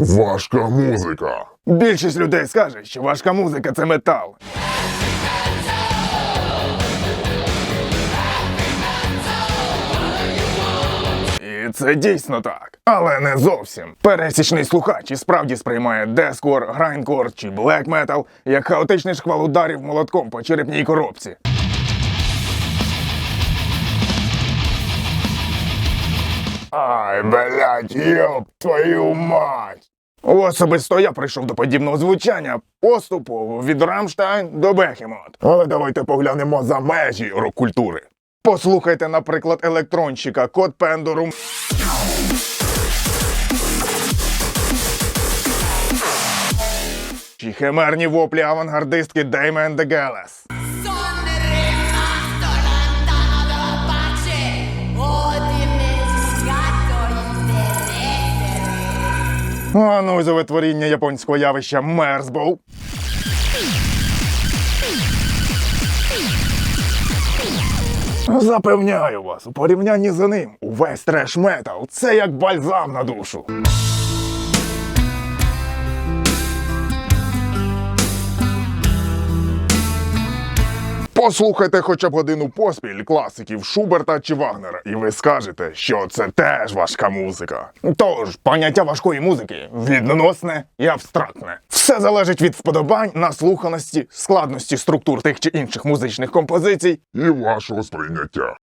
Важка музика. Більшість людей скаже, що важка музика це метал. І це дійсно так. Але не зовсім. Пересічний слухач і справді сприймає дескор, грайнкор чи блек метал як хаотичний шквал ударів молотком по черепній коробці. Ай, блядь, ёб твою мать! Особисто я прийшов до подібного звучання поступово від Рамштайн до Бехемот. Але давайте поглянемо за межі рок-культури. Послухайте, наприклад, електронщика Код Пендорум. Чи химерні воплі авангардистки Деймен де Гелес. Benessere А ну й за витворіння японського явища Мерсбоу. Запевняю вас, у порівнянні з ним увесь треш метал це як бальзам на душу. Послухайте хоча б годину поспіль класиків Шуберта чи Вагнера, і ви скажете, що це теж важка музика. Тож, поняття важкої музики відносне і абстрактне. Все залежить від вподобань, наслуханості, складності структур тих чи інших музичних композицій І вашого сприйняття.